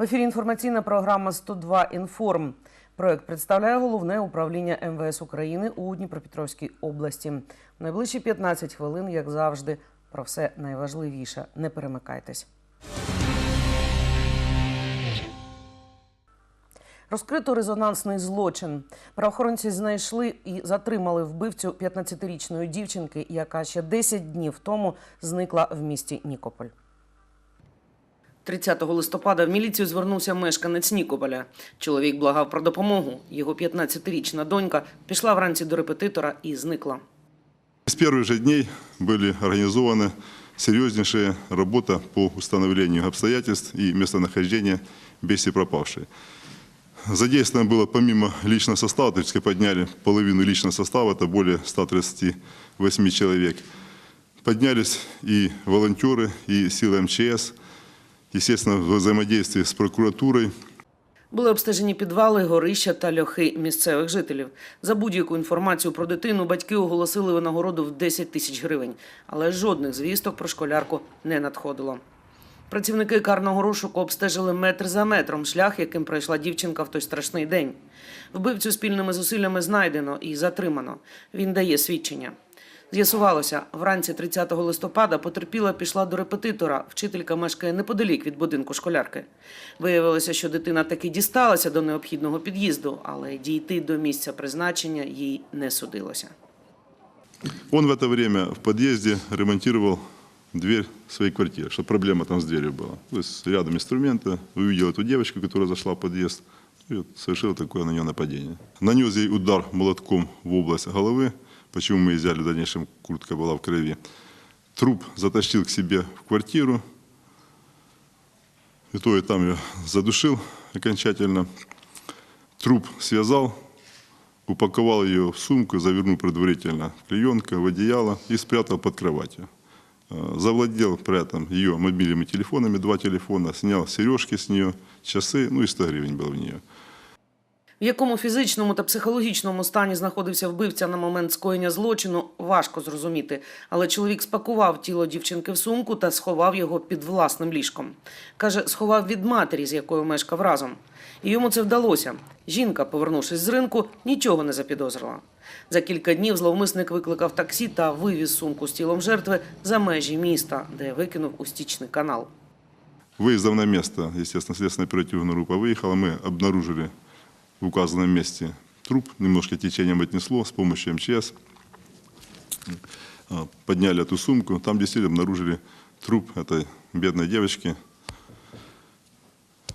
В ефірі інформаційна програма «102 Інформ». Проект представляє головне управління МВС України у Дніпропетровській області. В найближчі 15 хвилин, як завжди, про все найважливіше. Не перемикайтесь. Розкрито резонансний злочин. Правоохоронці знайшли і затримали вбивцю 15-річної дівчинки, яка ще 10 днів тому зникла в місті Нікополь. 30 листопада в міліцію звернувся мешканець Нікополя. Чоловік благав про допомогу. Його 15-річна донька пішла вранці до репетитора і зникла. С первых же дней были организованы серьезнейшая работа по установлению обстоятельств и местонахождения бести пропавшей. Задействовано было помимо личного состава, то есть подняли половину личного состава, это более 138 человек. Поднялись и волонтеры, и силы МЧС, естественно, в взаимодействии с прокуратурой, Були обстежені підвали, горища та льохи місцевих жителів. За будь-яку інформацію про дитину батьки оголосили винагороду в 10 тисяч гривень, але жодних звісток про школярку не надходило. Працівники карного розшуку обстежили метр за метром шлях, яким пройшла дівчинка в той страшний день. Вбивцю спільними зусиллями знайдено і затримано. Він дає свідчення. З'ясувалося, вранці 30 листопада потерпіла пішла до репетитора. Вчителька мешкає неподалік від будинку школярки. Виявилося, що дитина таки дісталася до необхідного під'їзду, але дійти до місця призначення їй не судилося. Он в это время в подъезде ремонтировал дверь своей квартиры, чтобы проблема там с дверью была. То есть рядом инструменты, увидел эту девочку, которая зашла в подъезд, и вот совершил такое на нее нападение. Нанес ей удар молотком в область головы, Почему мы взяли в дальнейшем, куртка была в крови. Труп затащил к себе в квартиру, в итоге там ее задушил окончательно. Труп связал, упаковал ее в сумку, завернул предварительно в клеенку, в одеяло и спрятал под кроватью. Э, Завладел при этом ее мобильными телефонами, два телефона, снял сережки с нее, часы, ну и 100 гривен было в нее. В якому фізичному та психологічному стані знаходився вбивця на момент скоєння злочину, важко зрозуміти. Але чоловік спакував тіло дівчинки в сумку та сховав його під власним ліжком. Каже, сховав від матері, з якою мешкав разом. І йому це вдалося. Жінка, повернувшись з ринку, нічого не запідозрила. За кілька днів зловмисник викликав таксі та вивіз сумку з тілом жертви за межі міста, де викинув у стічний канал. Выездом на место, естественно, следственная оперативная группа выехала, мы обнаружили в указанном месте труп, немножко течением отнесло с помощью МЧС. А, Подняли эту сумку, там действительно обнаружили труп этой бедной девочки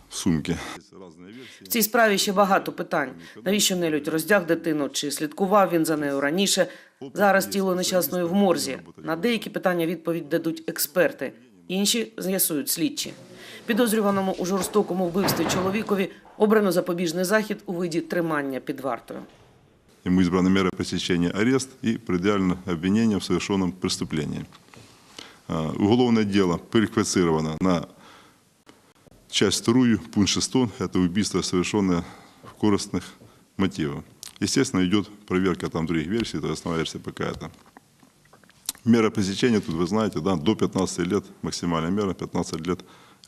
в сумке. Разные версии. В цій справі ще багато питань. Навіщо нелюдь роздяг дитину? Чи слідкував він за нею раніше? Зараз тіло нещасної в морзі. На деякі питання відповідь дадуть експерти, інші з'ясують слідчі. Підозрюваному у жорстокому вбивстві чоловікові обрано запобіжний захід у виді тримання під вартою. Ему избрана мера пресечения арест и предъявлено обвинение в совершенном преступлении. А, Уголовное дело переквалифицировано на часть вторую, пункт 6, это убийство, совершенное в корыстных мотивах. Естественно, идет проверка там других версий, это основная версия пока это. Мера пресечения, тут вы знаете, да, до 15 лет, максимальная мера 15 лет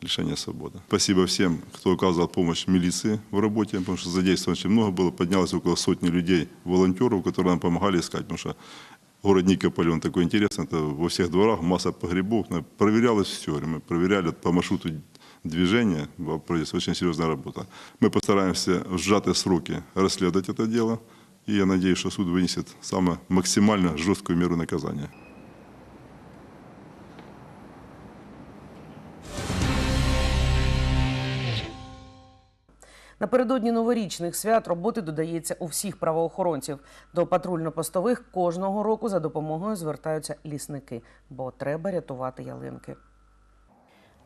лишения свободы. Спасибо всем, кто оказывал помощь милиции в работе, потому что задействовано очень много было, поднялось около сотни людей, волонтеров, которые нам помогали искать, потому что город Никополь, он такой интересный, это во всех дворах масса погребов, но проверялось все, мы проверяли по маршруту движения, была проводится очень серьезная работа. Мы постараемся в сжатые сроки расследовать это дело, и я надеюсь, что суд вынесет самую максимально жесткую меру наказания. Напередодні новорічних свят роботи додається у всіх правоохоронців. До патрульно-постових кожного року за допомогою звертаються лісники, бо треба рятувати ялинки.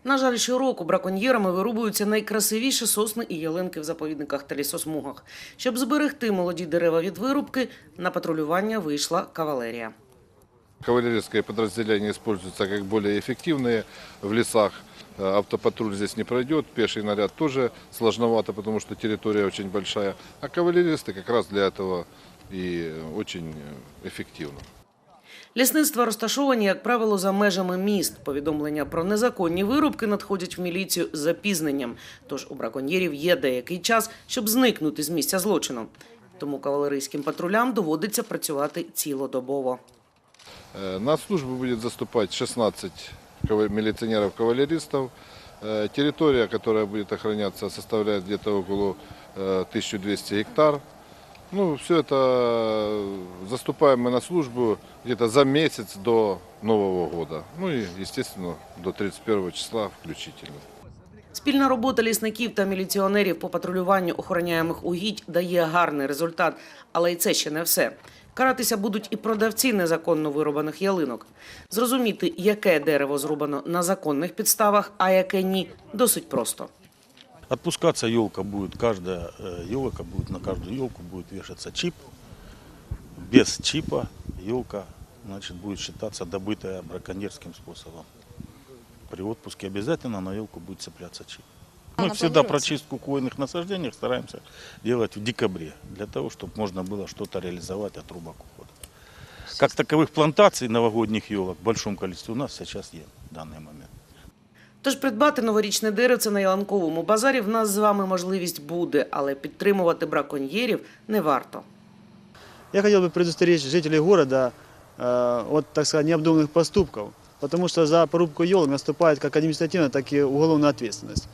На жаль, щороку браконьєрами вирубуються найкрасивіші сосни і ялинки в заповідниках та лісосмугах. Щоб зберегти молоді дерева від вирубки, на патрулювання вийшла кавалерія. Кавалерийские подразделения используются как более эффективные в лесах. Э, Автопатруль здесь не пройдет, пеший наряд тоже сложновато, потому что территория очень большая. А кавалеристы как раз для этого и очень э, эффективно. Лісництва розташовані, як правило, за межами міст. Повідомлення про незаконні вирубки надходять в міліцію з запізненням. Тож у браконьєрів є деякий час, щоб зникнути з місця злочину. Тому кавалерійським патрулям доводиться працювати цілодобово. Э, На службу будет заступать 16 кава- милиционеров-кавалеристов. Э, Территория, которая будет охраняться, составляет где-то около э, 1200 гектар. Ну, все это э, заступаем мы на службу где-то за месяц до Нового года. Ну и, естественно, до 31 числа включительно. Спільна робота лісників та міліціонерів по патрулюванню охороняємих угідь дає гарний результат, але й це ще не все. Каратися будуть і продавці незаконно вирубаних ялинок. Зрозуміти, яке дерево зрубано на законних підставах, а яке ні, досить просто. Отпускаться елка будет, каждая елка будет, на каждую елку будет вешаться чип. Без чипа елка значит, будет считаться добытая браконьерским способом. При отпуске обязательно на елку будет цепляться чип. Мы Она всегда планируется? прочистку хвойных насаждений стараемся делать в декабре, для того, чтобы можно было что-то реализовать от рубок ухода. Как таковых плантаций новогодних елок в большом количестве у нас сейчас есть в данный момент. Тож придбати новорічне деревце на яланковому базарі в нас з вами можливість буде, але підтримувати браконьєрів не варто. Я хотел бы предостеречь жителей города э, от, так сказать, необдуманных поступков, потому что за порубку елок наступает как административная, так и уголовная ответственность.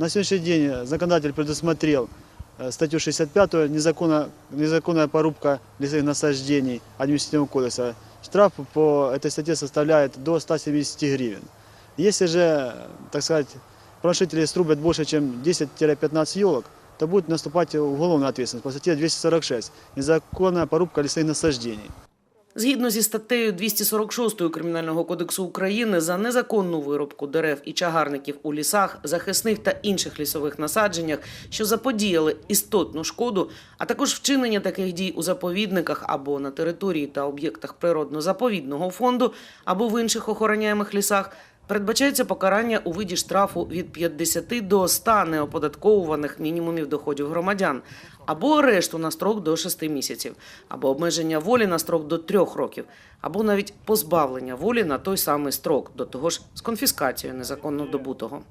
На сегодняшний день законодатель предусмотрел э, статью 65 незаконно, незаконная порубка лесных насаждений административного кодекса. Штраф по этой статье составляет до 170 гривен. Если же, так сказать, правонарушители срубят больше, чем 10-15 елок, то будет наступать уголовная ответственность по статье 246 «Незаконная порубка лесных насаждений». Згідно зі статтею 246 Кримінального кодексу України за незаконну вирубку дерев і чагарників у лісах, захисних та інших лісових насадженнях, що заподіяли істотну шкоду, а також вчинення таких дій у заповідниках або на території та об'єктах природно-заповідного фонду або в інших охороняємих лісах, передбачається покарання у виді штрафу від 50 до 100 неоподатковуваних мінімумів доходів громадян, або арешту на строк до 6 місяців, або обмеження волі на строк до 3 років, або навіть позбавлення волі на той самий строк, до того ж з конфіскацією незаконно добутого.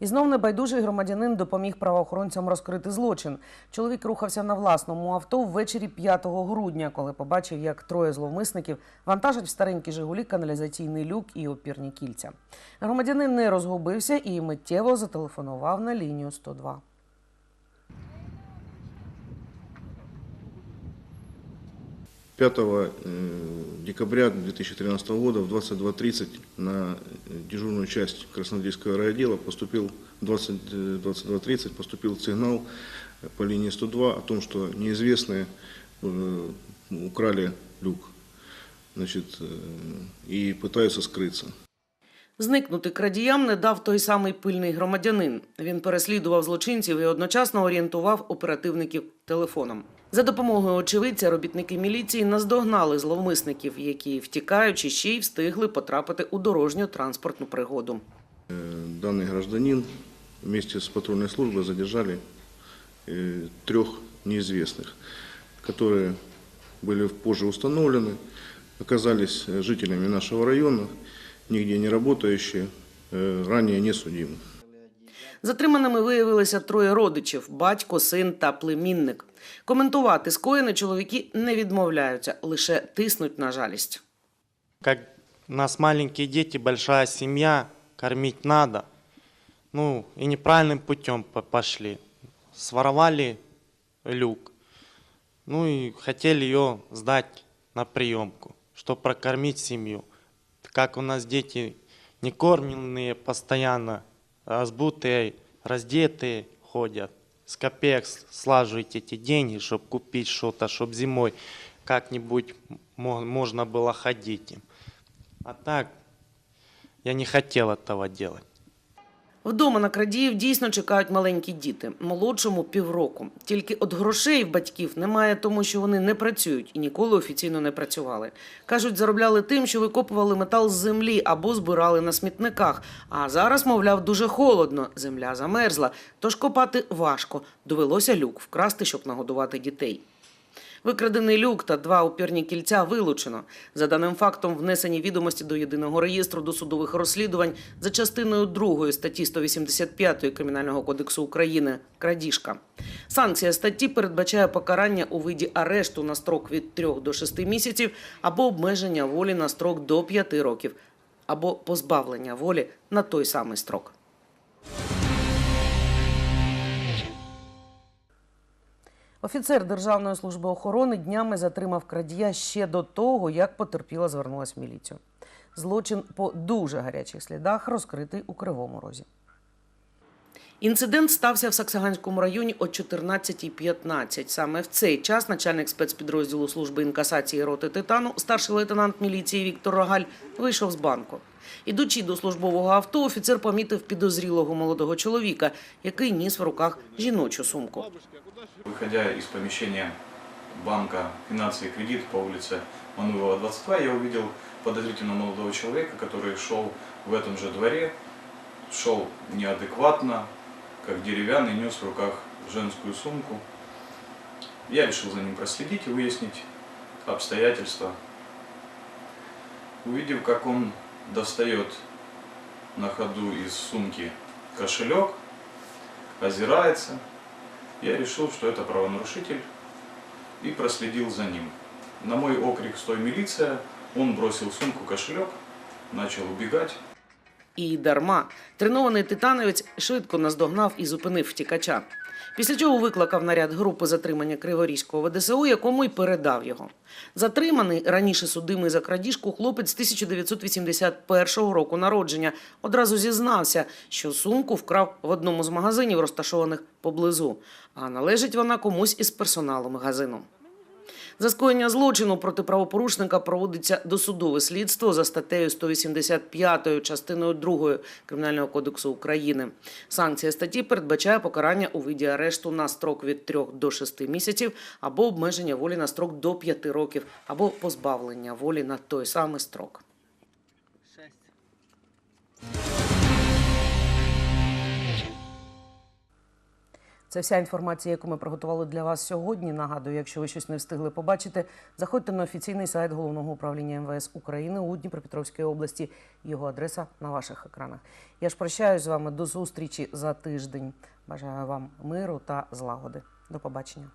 І знов небайдужий громадянин допоміг правоохоронцям розкрити злочин. Чоловік рухався на власному авто ввечері 5 грудня, коли побачив, як троє зловмисників вантажать в старенькій Жигулі каналізаційний люк і опірні кільця. Громадянин не розгубився і миттєво зателефонував на лінію 102. Пятого декабря 2013 года в 22.30 на э, дежурную часть Краснодейского райотдела поступил 20, э, 22.30 поступил сигнал э, по линии 102 о том, что неизвестные э, украли люк значит, э, и пытаются скрыться. Зникнути крадіям не дав той самий пильний громадянин. Він переслідував злочинців і одночасно орієнтував оперативників телефоном. За допомогою очевидця робітники міліції наздогнали зловмисників, які, втікаючи, ще й встигли потрапити у дорожню транспортну пригоду. Э, Данный гражданин вместе с патрульной службой задержали э, трех неизвестных, которые были позже установлены, оказались э, жителями нашего района, нигде не работающие, э, ранее не судимы. Затриманими виявилися троє родичів: батько, син та племінник. Коментувати скоєне чоловіки не відмовляються, лише тиснуть на жалість. Как у нас маленькие дети, большая семья, кормить надо. Ну, и неправильным путем по- пошли. Своровали люк. Ну и хотели ее сдать на приемку, чтобы прокормить семью. Как у нас дети не кормленные постоянно, разбутые, раздетые ходят. С копеек слаживать эти деньги, чтобы купить что-то, чтобы зимой как-нибудь мо- можно было ходить им. А так, я не хотел этого делать. Вдома на крадіїв дійсно чекають маленькі діти, молодшому півроку. Тільки от грошей в батьків немає, тому що вони не працюють і ніколи офіційно не працювали. Кажуть, заробляли тим, що викопували метал з землі або збирали на смітниках. А зараз, мовляв, дуже холодно, земля замерзла, тож копати важко. Довелося люк вкрасти, щоб нагодувати дітей. Викрадений люк та два опірні кільця вилучено. За даним фактом, внесені відомості до єдиного реєстру досудових розслідувань за частиною 2 статті 185 Кримінального кодексу України крадіжка. Санкція статті передбачає покарання у виді арешту на строк від 3 до 6 місяців або обмеження волі на строк до 5 років, або позбавлення волі на той самий строк. Офіцер Державної служби охорони днями затримав крадія ще до того, як потерпіла звернулась в міліцію. Злочин по дуже гарячих слідах розкритий у Кривому Розі. Інцидент стався в Саксаганському районі о 14.15. Саме в цей час начальник спецпідрозділу служби інкасації роти Титану, старший лейтенант міліції Віктор Рогаль, вийшов з банку. Ідучи до службового авто, офіцер помітив підозрілого молодого чоловіка, який ніс в руках жіночу сумку. Выходя из помещения банка финансы и кредит по улице Мануилова, 22, я увидел подозрительно молодого человека, который шел в этом же дворе, шел неадекватно, как деревянный, нес в руках женскую сумку. Я решил за ним проследить и выяснить обстоятельства. Увидев, как он достает на ходу из сумки кошелек, озирается, я решил, что это правонарушитель и проследил за ним. На мой окрик «Стой, милиция!» он бросил сумку, кошелек, начал убегать. І дарма. Тренований титановець швидко наздогнав і зупинив втікача. Після чого викликав наряд групи затримання Криворізького ВДСУ, якому й передав його. Затриманий раніше судимий за крадіжку хлопець 1981 року народження одразу зізнався, що сумку вкрав в одному з магазинів, розташованих поблизу, а належить вона комусь із персоналу магазину. За скоєння злочину проти правопорушника проводиться досудове слідство за статтею 185 частиною 2 Кримінального кодексу України. Санкція статті передбачає покарання у виді арешту на строк від 3 до 6 місяців або обмеження волі на строк до 5 років, або позбавлення волі на той самий строк. Це вся інформація, яку ми приготували для вас сьогодні. Нагадую, якщо ви щось не встигли побачити, заходьте на офіційний сайт головного управління МВС України у Дніпропетровській області. Його адреса на ваших екранах. Я ж прощаюсь з вами до зустрічі за тиждень. Бажаю вам миру та злагоди. До побачення.